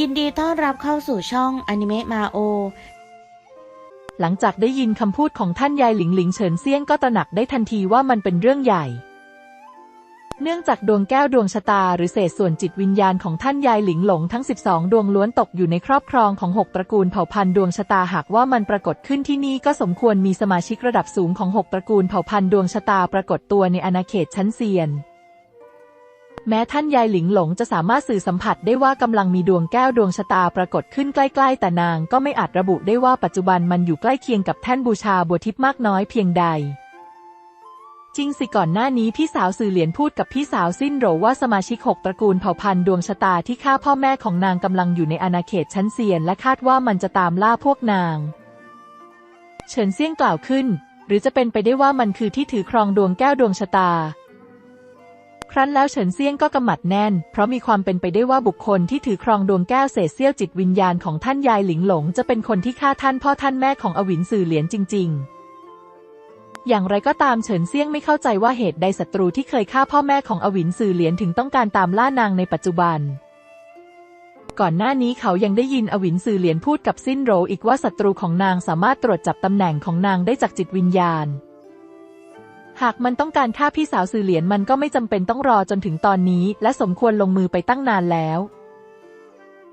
ยินดีต้อนรับเข้าสู่ช่องอนิเมะมาโอ หลังจากได้ยินคำพูดของท่านยายหลิงหลิงเฉินเซี่ยงก็ตระหนักได้ทันทีว่ามันเป็นเรื่องใหญ่ เนื่องจากดวงแก้วดวงชะตาหรือเศษส่วนจิตวิญญาณของท่านยายหลิงหลงทั้ง 12 ดวงล้วนตกอยู่ในครอบครองของ 6 ตระกูลเผ่าพันธุ์ดวงชะตาหากว่ามันปรากฏขึ้นที่นี่ก็สมควรมีสมาชิกระดับสูงของ 6 ตระกูลเผ่าพันธุ์ดวงชะตาปรากฏตัวในอาณาเขตชั้นเซียน แม้ท่านยายหลิงหลงจะสามารถสื่อสัมผัสได้ว่ากำลังมีดวงแก้วดวงชะตาปรากฏขึ้นใกล้ ๆ แต่นางก็ไม่อาจระบุได้ว่าปัจจุบันมันอยู่ใกล้เคียงกับแท่นบูชาบัวทิพย์มากน้อยเพียงใด จริงสิก่อนหน้านี้พี่สาวสื่อเหรียญพูดกับพี่สาวสิ้นโหรว่าสมาชิกหกตระกูลเผ่าพันธุ์ดวงชะตาที่ฆ่าพ่อแม่ของนางกำลังอยู่ในอาณาเขตชั้นเซียน และคาดว่ามันจะตามล่าพวกนาง เฉินเซี่ยงกล่าวขึ้น หรือจะเป็นไปได้ว่ามันคือที่ถือครองดวงแก้วดวงชะตา ครั้นแล้วเฉินเซียงก็กำหมัดแน่น เพราะมีความเป็นไปได้ว่าบุคคลที่ถือครองดวงแก้วเศษเสี้ยวจิตวิญญาณของท่านยายหลิงหลง จะเป็นคนที่ฆ่าท่านพ่อท่านแม่ของอวินสื่อเหรียญจริง ๆ อย่างไรก็ตามเฉินเซียงไม่เข้าใจว่าเหตุใดศัตรูที่เคยฆ่าพ่อแม่ของอวินสื่อเหรียญถึงต้องการตามล่านางในปัจจุบันก่อนหน้านี้เขายังได้ยินอวินสื่อเหรียญพูดกับสิ้นโหรอีกว่าศัตรูของนางสามารถตรวจจับตำแหน่งของนางได้จากจิตวิญญาณ หากมันต้องการฆ่าพี่สาวสื่อเหรียญมันก็ไม่จำเป็นต้องรอจนถึงตอนนี้ และสมควรลงมือไปตั้งนานแล้ว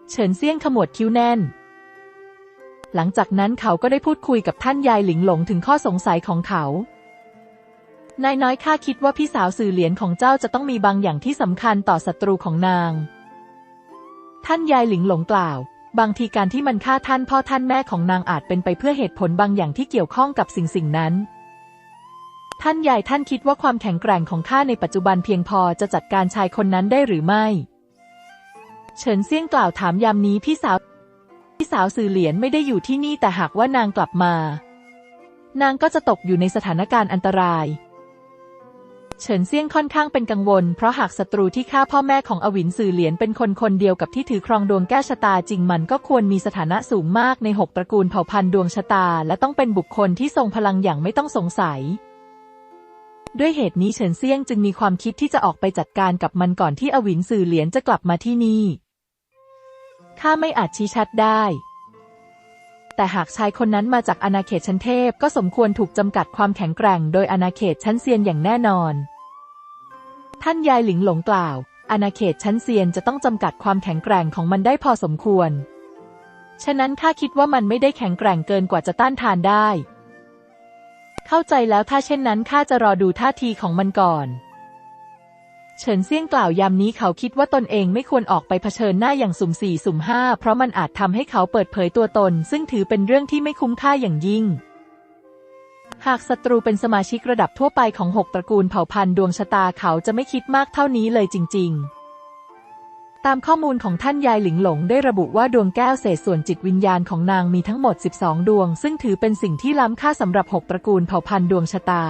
เฉินเซี่ยงขมวดคิ้วแน่น หลังจากนั้นเขาก็ได้พูดคุยกับท่านยายหลิงหลงถึงข้อสงสัยของเขา นายน้อยข้าคิดว่าพี่สาวสื่อเหรียญของเจ้าจะต้องมีบางอย่างที่สำคัญต่อศัตรูของนาง ท่านยายหลิงหลงกล่าว บางทีการที่มันฆ่าท่านพ่อท่านแม่ของนางอาจเป็นไปเพื่อเหตุผลบางอย่างที่เกี่ยวข้องกับสิ่งสิ่งนั้น ท่านยายท่านคิดว่าความแข็งแกร่งของข้าในปัจจุบันเพียงพอจะจัดการชายคนนั้นได้หรือไม่ เฉินเซี่ยงกล่าวถามยามนี้พี่สาว พี่สาวสื่อเหรียญไม่ได้อยู่ที่นี่แต่หากว่านางกลับมา นางก็จะตกอยู่ในสถานการณ์อันตราย เฉินเซี่ยงค่อนข้างเป็นกังวล เพราะหากศัตรูที่ฆ่าพ่อแม่ของอวินสื่อเหรียญเป็นคนคนเดียวกับที่ถือครองดวงแก้ชะตาจริงมันก็ควรมีสถานะสูงมากในหกตระกูลเผ่าพันธุ์ดวงชะตา และต้องเป็นบุคคลที่ทรงพลังอย่างไม่ต้องสงสัย ด้วยเหตุนี้เฉินเซียงจึงมีความคิดที่จะออกไปจัดการกับมันก่อนที่อวินสื่อเหรียญจะกลับมาที่นี่ข้าไม่อาจชี้ชัดได้ แต่หากชายคนนั้นมาจากอาณาเขตชั้นเทพก็สมควรถูกจำกัดความแข็งแกร่ง โดยอาณาเขตชั้นเซียนอย่างแน่นอน ท่านยายหลิงหลงกล่าว อาณาเขตชั้นเซียนจะต้องจำกัดความแข็งแกร่งของมันได้พอสมควร ฉะนั้นข้าคิดว่ามันไม่ได้แข็งแกร่งเกินกว่าจะต้านทานได้ เข้าใจแล้วถ้าเช่นนั้นข้าจะรอดูท่าทีของมันก่อน เฉินเซี่ยงกล่าวยามนี้เขาคิดว่าตนเองไม่ควรออกไปเผชิญหน้าอย่างสุ่มสี่สุ่มห้าเพราะมันอาจทำให้เขาเปิดเผยตัวตน ซึ่งถือเป็นเรื่องที่ไม่คุ้มค่าอย่างยิ่ง หากศัตรูเป็นสมาชิกระดับทั่วไปของหกตระกูลเผ่าพันธุ์ดวงชะตาเขาจะไม่คิดมากเท่านี้เลยจริง ๆ ตามข้อมูลของท่านยายหลิงหลงได้ระบุว่าดวงแก้วเศษส่วนจิตวิญญาณของนางมีทั้งหมด 12 ดวง ซึ่งถือเป็นสิ่งที่ล้ำค่าสำหรับหกตระกูลเผ่าพันธุ์ดวงชะตา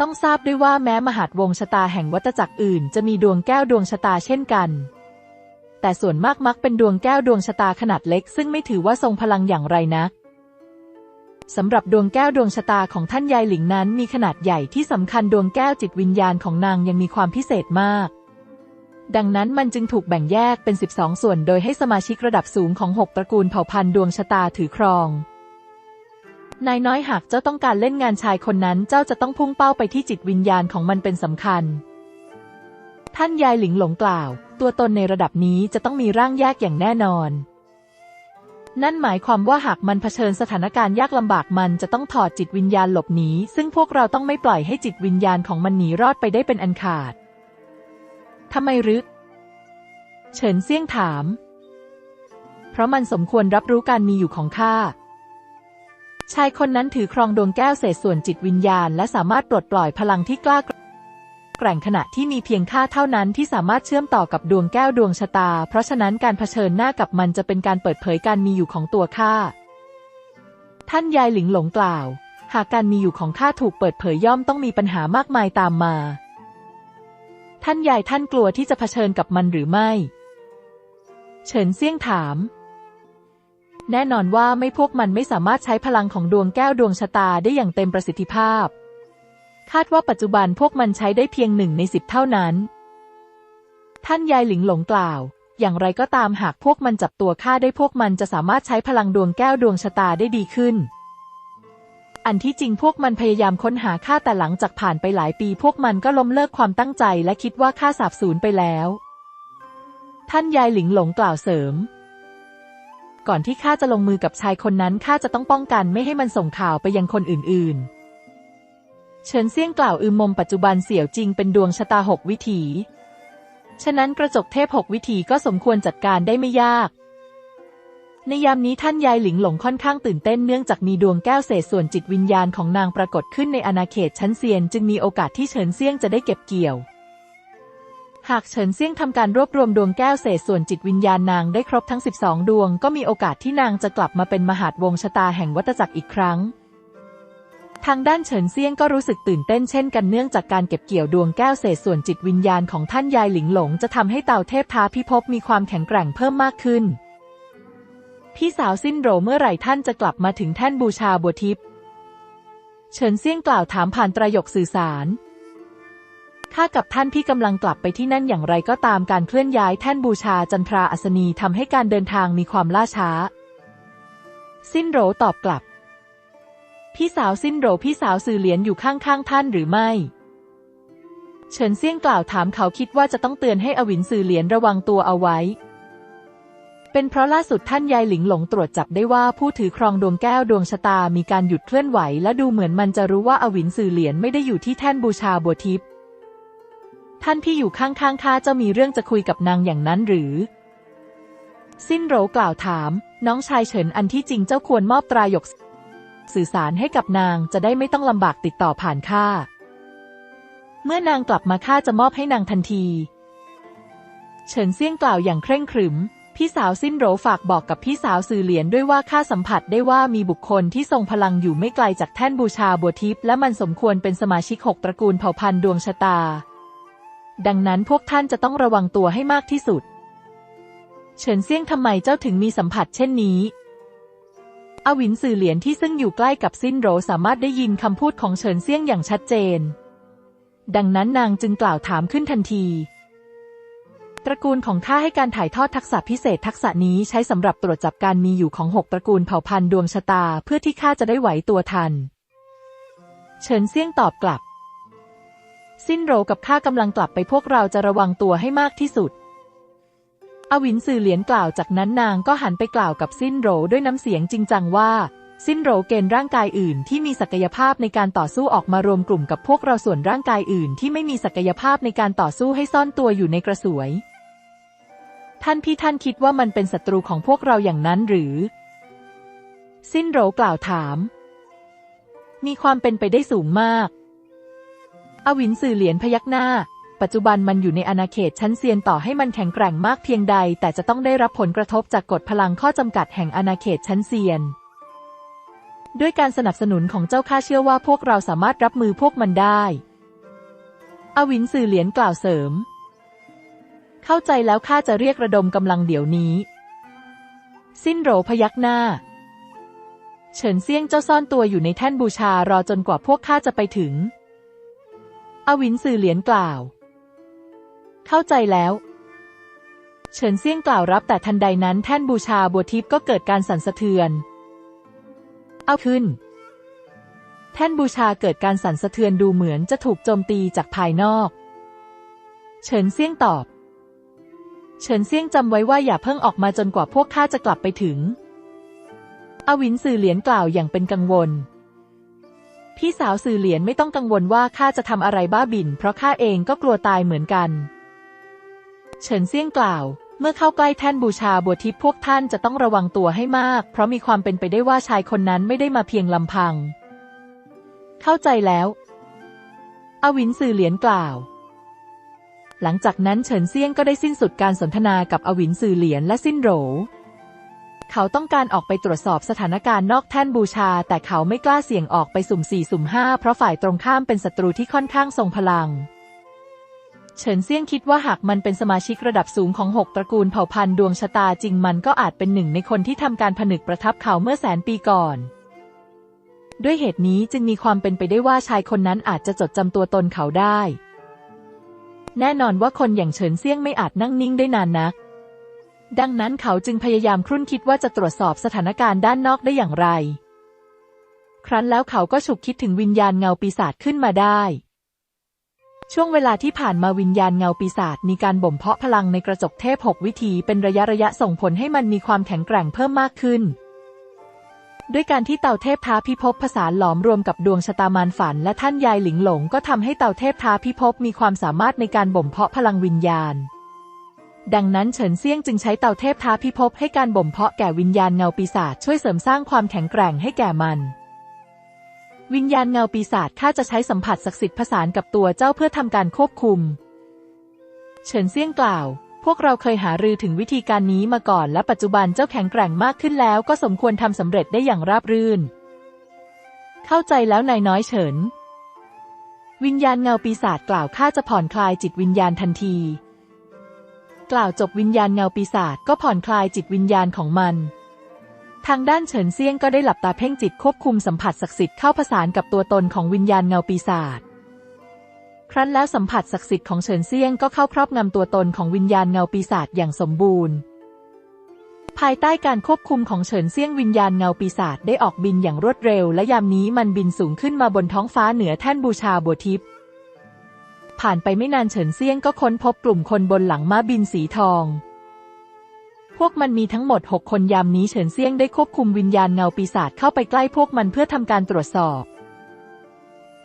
ต้องทราบด้วยว่าแม้มหาดวงชะตาแห่งวัฏจักรอื่น จะมีดวงแก้วดวงชะตาเช่นกัน แต่ส่วนมากมักเป็นดวงแก้วดวงชะตาขนาดเล็ก ซึ่งไม่ถือว่าทรงพลังอย่างไรนักสำหรับดวงแก้วดวงชะตาของท่านยายหลิงนั้นมีขนาดใหญ่ที่สำคัญดวงแก้วจิตวิญญาณของนางยังมีความพิเศษมาก ดังนั้นมันจึงถูกแบ่งแยกเป็น 12 ส่วนโดยให้สมาชิกระดับสูงของ 6 ตระกูลเผ่าพันธุ์ดวงชะตาถือครอง นายน้อยหากเจ้าต้องการเล่นงานชายคนนั้นเจ้าจะต้องพุ่งเป้าไปที่จิตวิญญาณของมันเป็นสำคัญ ท่านยายหลิงหลงกล่าว ตัวตนในระดับนี้จะต้องมีร่างแยกอย่างแน่นอน นั่นหมายความว่าหากมันเผชิญสถานการณ์ยากลำบากมันจะต้องถอดจิตวิญญาณหลบหนีซึ่งพวกเราต้องไม่ปล่อยให้จิตวิญญาณของมันหนีรอดไปได้เป็นอันขาด ทำไมรือเฉินเซี่ยงถาม เพราะมันสมควรรับรู้การมีอยู่ของข้า ชายคนนั้นถือครองดวงแก้วเศษส่วนจิตวิญญาณ และสามารถปลดปล่อยพลังที่กล้าแกร่งขณะที่มีเพียงข้าเท่านั้นที่สามารถเชื่อมต่อกับดวงแก้วดวงชะตา เพราะฉะนั้นการเผชิญหน้ากับมันจะเป็นการเปิดเผยการมีอยู่ของตัวข้า ท่านยายหลิงหลงกล่าว หากการมีอยู่ของข้าถูกเปิดเผยย่อมต้องมีปัญหามากมายตามมา ท่านยายท่านกลัวที่จะเผชิญกับมันหรือไม่ เฉินเซี่ยงถาม แน่นอนว่าไม่พวกมันไม่สามารถใช้พลังของดวงแก้วดวงชะตาได้อย่างเต็มประสิทธิภาพ คาดว่าปัจจุบันพวกมันใช้ได้เพียงหนึ่งในสิบเท่านั้น ท่านยายหลิงหลงกล่าว อย่างไรก็ตามหากพวกมันจับตัวข้าได้พวกมันจะสามารถใช้พลังดวงแก้วดวงชะตาได้ดีขึ้น อันที่จริงพวกมันพยายามค้นหาข้าแต่หลังจากผ่านไปหลายปี พวกมันก็ล้มเลิกความตั้งใจและคิดว่าข้าสาบสูญไปแล้ว ท่านยายหลิงหลงกล่าวเสริม ก่อนที่ข้าจะลงมือกับชายคนนั้นข้าจะต้องป้องกันไม่ให้มันส่งข่าวไปยังคนอื่นๆ เฉินเซี่ยงกล่าวอืมมมปัจจุบันเสี่ยวจริงเป็นดวงชะตาหกวิถี ฉะนั้นกระจกเทพหกวิถีก็สมควรจัดการได้ไม่ยาก ในยามนี้ท่านยายหลิงหลงค่อนข้างตื่นเต้นเนื่องจากมีดวงแก้วเศษส่วนจิตวิญญาณของนางปรากฏขึ้นในอาณาเขตชั้นเซียน จึงมีโอกาสที่เฉินเซียงจะได้เก็บเกี่ยว หากเฉินเซียงทำการรวบรวมดวงแก้วเศษส่วนจิตวิญญาณนางได้ครบทั้ง 12 ดวง ก็มีโอกาสที่นางจะกลับมาเป็นมหาดวงชะตาแห่งวัฏจักรอีกครั้ง ทางด้านเฉินเซียงก็รู้สึกตื่นเต้นเช่นกันเนื่องจากการเก็บเกี่ยวดวงแก้วเศษส่วนจิตวิญญาณของท่านยายหลิงหลง จะทำให้เต่าเทพท้าพิภพมีความแข็งแกร่งเพิ่มมากขึ้น พี่สาวสิ้นโหรเมื่อไหร่ท่านจะกลับมาถึงแท่นบูชาบัวทิพย์เฉินเซี่ยงกล่าวถามผ่านตรายกสื่อสารข้ากับท่านพี่กำลังกลับไปที่นั่นอย่างไรก็ตามการเคลื่อนย้ายแท่นบูชาจันทราอัศนีทำให้การเดินทางมีความล่าช้า สิ้นโหรตอบกลับ พี่สาวสิ้นโหรพี่สาวสื่อเหรียญอยู่ข้างๆท่านหรือไม่ เฉินเซี่ยงกล่าวถามเขาคิดว่าจะต้องเตือนให้อวินสื่อเหรียญระวังตัวเอาไว้ เป็นเพราะล่าสุดท่านยายหลิงหลงตรวจจับได้ว่าผู้ถือครองดวงแก้วดวงชะตามีการหยุดเคลื่อนไหว และดูเหมือนมันจะรู้ว่าอวินสื่อเหรียญไม่ได้อยู่ที่แท่นบูชาบัวทิพย์ท่านพี่อยู่ข้างๆข้าเจ้ามีเรื่องจะคุยกับนางอย่างนั้นหรือ สิ้นโรกล่าวถาม น้องชายเฉินอันที่จริงเจ้าควรมอบตรายก สื่อสารให้กับนางจะได้ไม่ต้องลำบากติดต่อผ่านข้าเมื่อนางกลับมาข้าจะมอบให้นางทันที เฉินเซี่ยงกล่าวอย่างเคร่งขรึม พี่สาวสิ้นโหรฝากบอกกับพี่สาวสื่อเหรียญด้วยว่าข้าสัมผัสได้ว่ามีบุคคลที่ทรงพลังอยู่ไม่ไกลจากแท่นบูชาบัวทิพย์และมันสมควรเป็นสมาชิกหกตระกูลเผ่าพันธุ์ดวงชะตา ดังนั้นพวกท่านจะต้องระวังตัวให้มากที่สุด เฉินเซี่ยงทำไมเจ้าถึงมีสัมผัสเช่นนี้อวินสื่อเหรียญที่ซึ่งอยู่ใกล้กับสิ้นโหรสามารถได้ยินคำพูดของเฉินเซี่ยงอย่างชัดเจน ดังนั้นนางจึงกล่าวถามขึ้นทันที ตระกูลของข้าให้การถ่ายทอดทักษะพิเศษทักษะนี้ใช้สำหรับตรวจจับการมีอยู่ของหกตระกูลเผ่าพันธุ์ดวงชะตาเพื่อที่ข้าจะได้ไหวตัวทัน เฉินเซี่ยงตอบกลับ สิ้นโหรกับข้ากำลังกลับไปพวกเราจะระวังตัวให้มากที่สุด อวินสื่อเหรียญกล่าวจากนั้นนางก็หันไปกล่าวกับสิ้นโหรด้วยน้ำเสียงจริงจังว่า สิ้นโหรเกณฑ์ร่างกายอื่นที่มีศักยภาพในการต่อสู้ออกมารวมกลุ่มกับพวกเราส่วนร่างกายอื่นที่ไม่มีศักยภาพในการต่อสู้ให้ซ่อนตัวอยู่ในกระสวย ท่านพี่ท่านคิดว่ามันเป็นศัตรูของพวกเราอย่างนั้นหรือ สิ้นโรกล่าวถาม มีความเป็นไปได้สูงมาก อวินสื่อเหรียญพยักหน้า ปัจจุบันมันอยู่ในอาณาเขตชั้นเซียนต่อให้มันแข็งแกร่งมากเพียงใด แต่จะต้องได้รับผลกระทบจากกฎพลังข้อจำกัดแห่งอาณาเขตชั้นเซียน ด้วยการสนับสนุนของเจ้าข้าเชื่อว่าพวกเราสามารถรับมือพวกมันได้ อวินสื่อเหรียญกล่าวเสริม เข้าใจแล้วข้าจะเรียกระดมกำลังเดี๋ยวนี้ สิ้นโหรพยักหน้า เฉินเซี่ยงเจ้าซ่อนตัวอยู่ในแท่นบูชารอจนกว่าพวกข้าจะไปถึง อวินสื่อเหรียญกล่าว เข้าใจแล้ว เฉินเซี่ยงกล่าวรับแต่ทันใดนั้นแท่นบูชาบัวทิพย์ก็เกิดการสั่นสะเทือน เอาขึ้น แท่นบูชาเกิดการสั่นสะเทือนดูเหมือนจะถูกโจมตีจากภายนอก เฉินเซี่ยงตอบ เฉินเซี่ยงจำไว้ว่าอย่าเพิ่งออกมาจนกว่าพวกข้าจะกลับไปถึง อวินสื่อเหรียญกล่าวอย่างเป็นกังวล พี่สาวสื่อเหรียญไม่ต้องกังวลว่าข้าจะทำอะไรบ้าบิน เพราะข้าเองก็กลัวตายเหมือนกัน เฉินเซี่ยงกล่าว เมื่อเข้าใกล้แท่นบูชาบัวทิพย์พวกท่านจะต้องระวังตัวให้มาก เพราะมีความเป็นไปได้ว่าชายคนนั้นไม่ได้มาเพียงลำพัง เข้าใจแล้ว อวินสื่อเหรียญกล่าว หลังจากนั้นเฉินเซียงก็ได้สิ้นสุดการสนทนากับอวินสือเหรียญและสิ้นโหรเขาต้องการออกไปตรวจสอบสถานการณ์นอกแท่นบูชา แต่เขาไม่กล้าเสี่ยงออกไปสุ่มสี่สุ่มห้าเพราะฝ่ายตรงข้ามเป็นศัตรูที่ค่อนข้างทรงพลัง เฉินเซียงคิดว่าหากมันเป็นสมาชิกระดับสูงของหกตระกูลเผ่าพันธุ์ดวงชะตาจริงมันก็อาจเป็นหนึ่งในคนที่ทำการผนึกประทับเขาเมื่อแสนปีก่อนด้วยเหตุนี้จึงมีความเป็นไปได้ว่าชายคนนั้นอาจจะจดจำตัวตนเขาได้ แน่นอนว่าคนอย่างเฉินเซี่ยงไม่อาจนั่งนิ่งได้นานนัก ดังนั้นเขาจึงพยายามครุ่นคิดว่าจะตรวจสอบสถานการณ์ด้านนอกได้อย่างไร ครั้นแล้วเขาก็ฉุกคิดถึงวิญญาณเงาปีศาจขึ้นมาได้ ช่วงเวลาที่ผ่านมาวิญญาณเงาปีศาจมีการบ่มเพาะพลังในกระจกเทพหกวิธีเป็นระยะระยะส่งผลให้มันมีความแข็งแกร่งเพิ่มมากขึ้น ด้วยการที่เต่าเทพท้าพิภพผสานหลอมรวมกับดวงชะตามารฝัน และท่านยายหลิงหลงก็ทำให้เต่าเทพท้าพิภพมีความสามารถในการบ่มเพาะพลังวิญญาณ ดังนั้นเฉินเซี่ยงจึงใช้เต่าเทพท้าพิภพให้การบ่มเพาะแก่วิญญาณเงาปีศาจช่วยเสริมสร้างความแข็งแกร่งให้แก่มัน วิญญาณเงาปีศาจข้าจะใช้สัมผัสศักดิ์สิทธิ์ผสานกับตัวเจ้าเพื่อทำการควบคุม เฉินเซี่ยงกล่าว พวกเราเคยหารือถึงวิธีการนี้มาก่อนและปัจจุบันเจ้าแข็งแกร่งมากขึ้นแล้วก็สมควรทำสำเร็จได้อย่างราบรื่น เข้าใจแล้วนายน้อยเฉิน วิญญาณเงาปีศาจกล่าวข้าจะผ่อนคลายจิตวิญญาณทันที กล่าวจบวิญญาณเงาปีศาจก็ผ่อนคลายจิตวิญญาณของมัน ทางด้านเฉินเซียงก็ได้หลับตาเพ่งจิตควบคุมสัมผัสศักดิ์สิทธิ์เข้าผสานกับตัวตนของวิญญาณเงาปีศาจ ครั้นแล้วสัมผัสศักดิ์สิทธิ์ของเฉินเซียงก็เข้าครอบงำตัวตนของวิญญาณเงาปีศาจอย่างสมบูรณ์ ภายใต้การควบคุมของเฉินเซียงวิญญาณเงาปีศาจได้ออกบินอย่างรวดเร็ว และยามนี้มันบินสูงขึ้นมาบนท้องฟ้าเหนือแท่นบูชาบัวทิพย์ผ่านไปไม่นานเฉินเซียงก็ค้นพบกลุ่มคนบนหลังม้าบินสีทอง พวกมันมีทั้งหมด 6 คนยามนี้เฉินเซียงได้ควบคุมวิญญาณเงาปีศาจเข้าไปใกล้พวกมันเพื่อทำการตรวจสอบ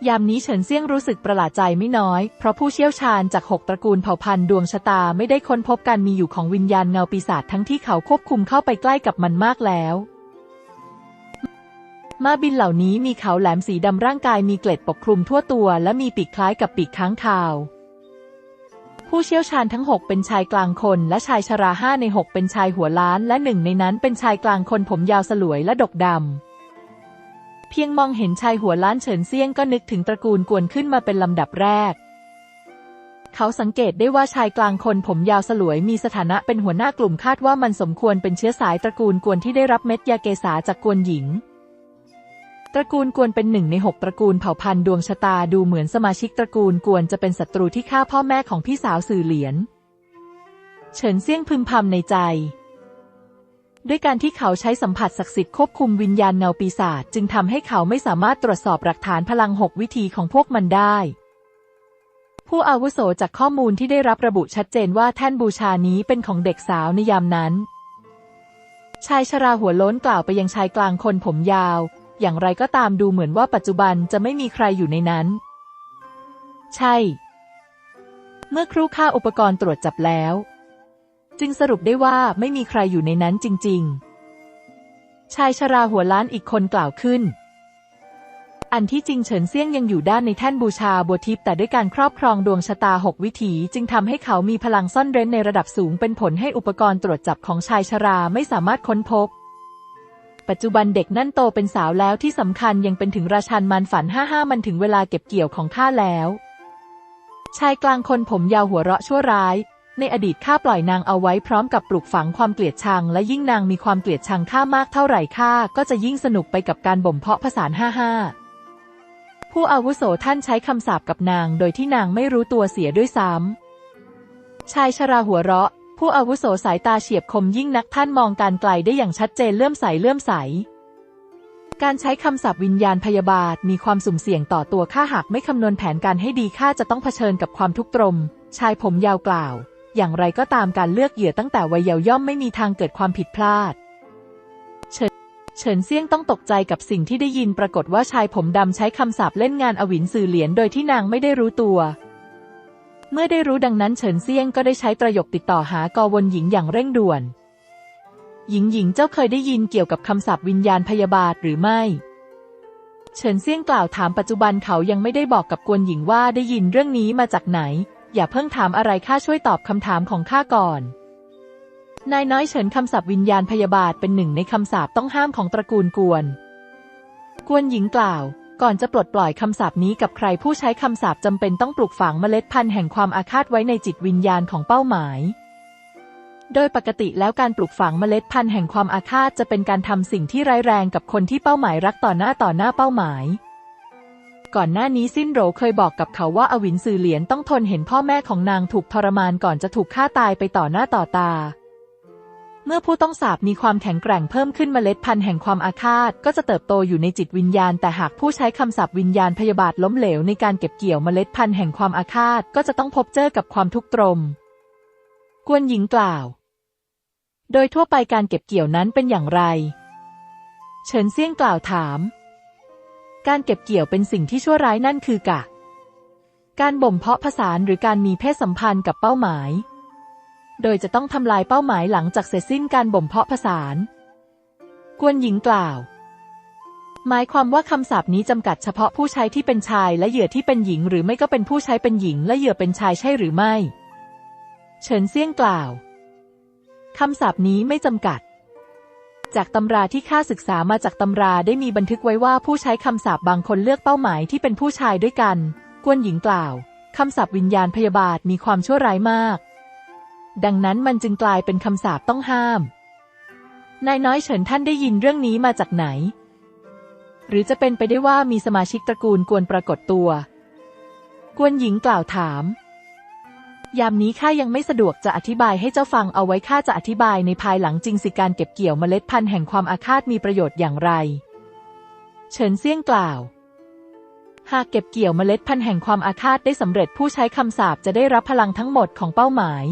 ยามนี้เฉินเซี่ยงรู้สึกประหลาดใจไม่น้อย เพราะผู้เชี่ยวชาญจากหกตระกูลเผ่าพันธุ์ดวงชะตาไม่ได้ค้นพบการมีอยู่ของวิญญาณเงาปีศาจทั้งที่เขาควบคุมเข้าไปใกล้กับมันมากแล้ว มาบินเหล่านี้มีเขาแหลมสีดำร่างกายมีเกล็ดปกคลุมทั่วตัว และมีปีกคล้ายกับปีกค้างคาว ผู้เชี่ยวชาญทั้งหกเป็นชายกลางคน และชายชราห้าในหกเป็นชายหัวล้าน และหนึ่งในนั้นเป็นชายกลางคนผมยาวสลวยและดกดำ พียงมองเห็นชายหัวล้านเฉินเซียงก็นึกถึงตระกูลกวนขึ้นมาเป็นลำดับแรก เขาสังเกตได้ว่าชายกลางคนผมยาวสลวยมีสถานะเป็นหัวหน้ากลุ่มคาดว่ามันสมควรเป็นเชื้อสายตระกูลกวนที่ได้รับเม็ดยาเกษาจากกวนหญิง ตระกูลกวนเป็นหนึ่งในหกตระกูลเผ่าพันธุ์ดวงชะตาดูเหมือนสมาชิกตระกูลกวนจะเป็นศัตรูที่ฆ่าพ่อแม่ของพี่สาวสื่อเหรียญเฉินเซียงพึมพำในใจ ด้วยการที่เขาใช้สัมผัสศักดิ์สิทธิ์ควบคุมวิญญาณเงาปีศาจจึงทำให้เขาไม่สามารถตรวจสอบหลักฐานพลังหกวิธีของพวกมันได้ ผู้อาวุโสจากข้อมูลที่ได้รับระบุชัดเจนว่าแท่นบูชานี้เป็นของเด็กสาวในยามนั้น ชายชราหัวโล้นกล่าวไปยังชายกลางคนผมยาว อย่างไรก็ตามดูเหมือนว่าปัจจุบันจะไม่มีใครอยู่ในนั้น ใช่ เมื่อครู่ค่าอุปกรณ์ตรวจจับแล้ว จึงสรุปได้ว่าไม่มีใครอยู่ในนั้นจริง ๆ ชายชราหัวล้านอีกคนกล่าวขึ้น อันที่จริงเฉินเซี่ยงยังอยู่ด้านในแท่นบูชาบัวทิพย์แต่ด้วยการครอบครองดวงชะตาหกวิถีจึงทำให้เขามีพลังซ่อนเร้นในระดับสูงเป็นผลให้อุปกรณ์ตรวจจับของชายชราไม่สามารถค้นพบ ปัจจุบันเด็กนั่นโตเป็นสาวแล้วที่สำคัญยังเป็นถึงราชันมันฝันห้าห้ามันถึงเวลาเก็บเกี่ยวของข้าแล้ว ชายกลางคนผมยาวหัวเราะชั่วร้าย ในอดีตข้าปล่อยนางเอาไว้พร้อมกับปลูกฝังความเกลียดชัง และยิ่งนางมีความเกลียดชังข้ามากเท่าไหร่ข้าก็จะยิ่งสนุกไปกับการบ่มเพาะผสานห้าห้าผู้อาวุโสท่านใช้คำสาปกับนางโดยที่นางไม่รู้ตัวเสียด้วยซ้ำ ชายชราหัวเราะ ผู้อาวุโสสายตาเฉียบคมยิ่งนักท่านมองการไกลได้อย่างชัดเจนเลื่อมใสเลื่อมใส การใช้คำสาปวิญญาณพยาบาทมีความสุ่มเสี่ยงต่อตัวข้าหากไม่คำนวณแผนการให้ดีข้าจะต้องเผชิญกับความทุกข์ตรม ชายผมยาวกล่าว อย่างไรก็ตามการเลือกเหยื่อตั้งแต่วัยเยาว์ย่อมไม่มีทางเกิดความผิดพลาด เฉินเฉินเซี่ยงต้องตกใจกับสิ่งที่ได้ยินปรากฏว่าชายผมดำใช้คำสาปเล่นงานอวินสื่อเหรียญโดยที่นางไม่ได้รู้ตัว เมื่อได้รู้ดังนั้นเฉินเซี่ยงก็ได้ใช้ประโยคติดต่อหากอวนหญิงอย่างเร่งด่วน หญิงหญิงเจ้าเคยได้ยินเกี่ยวกับคำสาปวิญญาณพยาบาทหรือไม่เฉินเซี่ยงกล่าวถามปัจจุบันเขายังไม่ได้บอกกับกวนหญิงว่าได้ยินเรื่องนี้มาจากไหน อย่าเพิ่งถามอะไรข้าช่วยตอบคำถามของข้าก่อนนายน้อยเฉินคำสาปวิญญาณพยาบาทเป็นหนึ่งในคำสาปต้องห้ามของตระกูลกวน กวนหญิงกล่าว ก่อนจะปลดปล่อยคำสาปนี้กับใครผู้ใช้คำสาปจำเป็นต้องปลูกฝังเมล็ดพันธุ์แห่งความอาฆาตไว้ในจิตวิญญาณของเป้าหมาย โดยปกติแล้วการปลูกฝังเมล็ดพันธุ์แห่งความอาฆาตจะเป็นการทำสิ่งที่ร้ายแรงกับคนที่เป้าหมายรักต่อหน้าต่อหน้าเป้าหมาย ก่อนหน้านี้สิ้นโหรเคยบอกกับเขาว่าอวินซือเหลียนต้องทนเห็นพ่อแม่ของนางถูกทรมานก่อนจะถูกฆ่าตายไปต่อหน้าต่อตา เมื่อผู้ต้องสาบมีความแข็งแกร่งเพิ่มขึ้นเมล็ดพันธุ์แห่งความอาฆาต ก็จะเติบโตอยู่ในจิตวิญญาณ แต่หากผู้ใช้คำศัพท์วิญญาณพยาบาทล้มเหลวในการเก็บเกี่ยวเมล็ดพันธุ์แห่งความอาฆาตก็จะต้องพบเจอกับความทุกข์ตรม กวนหญิงกล่าว โดยทั่วไปการเก็บเกี่ยวนั้นเป็นอย่างไร เฉินเซี่ยงกล่าวถาม การเก็บเกี่ยวเป็นสิ่งที่ชั่วร้ายนั่นคือกะ การบ่มเพาะผสานหรือการมีเพศสัมพันธ์กับเป้าหมาย โดยจะต้องทำลายเป้าหมายหลังจากเสร็จสิ้นการบ่มเพาะผสานกวนหญิงกล่าว หมายความว่าคำสาปนี้จำกัดเฉพาะผู้ใช้ที่เป็นชายและเหยื่อที่เป็นหญิง หรือไม่ก็เป็นผู้ใช้เป็นหญิง และเหยื่อเป็นชายใช่หรือไม่ เฉินเซี่ยงกล่าวคำสาปนี้ไม่จำกัด จากตำราที่ข้าศึกษามาจากตำราได้มีบันทึกไว้ว่าผู้ใช้คำสาปบางคนเลือกเป้าหมายที่เป็นผู้ชายด้วยกัน กวนหญิงกล่าวคำสาปวิญญาณพยาบาทมีความชั่วร้ายมาก ดังนั้นมันจึงกลายเป็นคำสาปต้องห้าม นายน้อยเฉินท่านได้ยินเรื่องนี้มาจากไหน หรือจะเป็นไปได้ว่ามีสมาชิกตระกูลกวนปรากฏตัว กวนหญิงกล่าวถาม ยามนี้ข้ายังไม่สะดวกจะอธิบายให้เจ้าฟังเอาไว้ข้าจะอธิบายในภายหลังจริงสิการเก็บเกี่ยวเมล็ดพันธุ์แห่งความอาฆาตมีประโยชน์อย่างไร เฉินเซี่ยงกล่าว หากเก็บเกี่ยวเมล็ดพันธุ์แห่งความอาฆาตได้สำเร็จผู้ใช้คำสาปจะได้รับพลังทั้งหมดของเป้าหมาย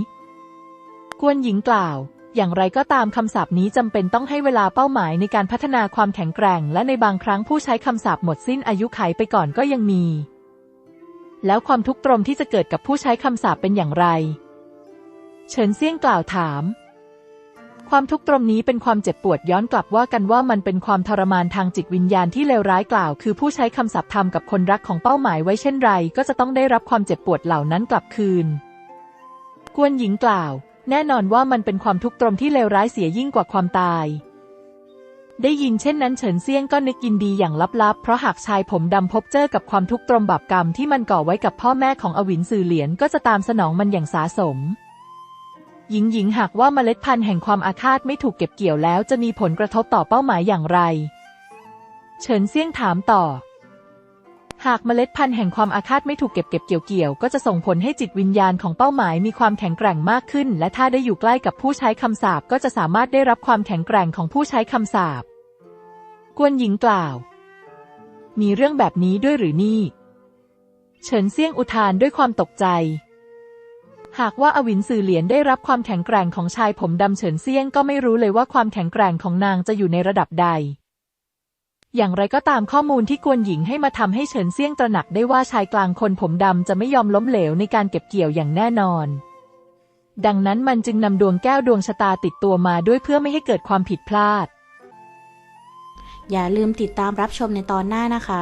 กวนหญิงกล่าว อย่างไรก็ตามคำสาปนี้จำเป็นต้องให้เวลาเป้าหมายในการพัฒนาความแข็งแกร่ง และในบางครั้งผู้ใช้คำสาปหมดสิ้นอายุไขไปก่อนก็ยังมี แล้วความทุกข์ตรมที่จะเกิดกับผู้ใช้คำสาปเป็นอย่างไร เฉินเซี่ยงกล่าวถาม ความทุกข์ตรมนี้เป็นความเจ็บปวดย้อนกลับว่ากันว่ามันเป็นความทรมานทางจิตวิญญาณที่เลวร้ายกล่าว คือผู้ใช้คำสาปทำกับคนรักของเป้าหมายไว้เช่นไร ก็จะต้องได้รับความเจ็บปวดเหล่านั้นกลับคืน กวนหญิงกล่าว แน่นอนว่ามันเป็นความทุกข์ตรมที่เลวร้ายเสียยิ่งกว่าความตาย ได้ยินเช่นนั้นเฉินเซียงก็นึกยินดีอย่างลับๆ เพราะหากชายผมดำพบเจอกับความทุกข์ตรมบาปกรรมที่มันก่อไว้กับพ่อแม่ของอวินสื่อเหรียญก็จะตามสนองมันอย่างสาสม หญิงหญิงหากว่าเมล็ดพันธุ์แห่งความอาฆาตไม่ถูกเก็บเกี่ยวแล้วจะมีผลกระทบต่อเป้าหมายอย่างไร เฉินเซียงถามต่อ หากเมล็ดพันธุ์แห่งความอาฆาตไม่ถูกเก็บเก็บเกี่ยวเกี่ยวก็จะส่งผลให้จิตวิญญาณของเป้าหมายมีความแข็งแกร่งมากขึ้น และถ้าได้อยู่ใกล้กับผู้ใช้คำสาปก็จะสามารถได้รับความแข็งแกร่งของผู้ใช้คำสาปกวนหญิงกล่าว มีเรื่องแบบนี้ด้วยหรือนี่ เฉินเซี่ยงอุทานด้วยความตกใจ หากว่าอวินสื่อเหรียญได้รับความแข็งแกร่งของชายผมดำเฉินเซี่ยงก็ไม่รู้เลยว่าความแข็งแกร่งของนางจะอยู่ในระดับใด อย่างไรก็ตามข้อมูลที่กวนหญิงให้มาทำให้เฉินเซี่ยงตระหนักได้ว่าชายกลางคนผมดำจะไม่ยอมล้มเหลวในการเก็บเกี่ยวอย่างแน่นอน ดังนั้นมันจึงนำดวงแก้วดวงชะตาติดตัวมาด้วยเพื่อไม่ให้เกิดความผิดพลาด อย่าลืมติดตามรับชมในตอนหน้านะคะ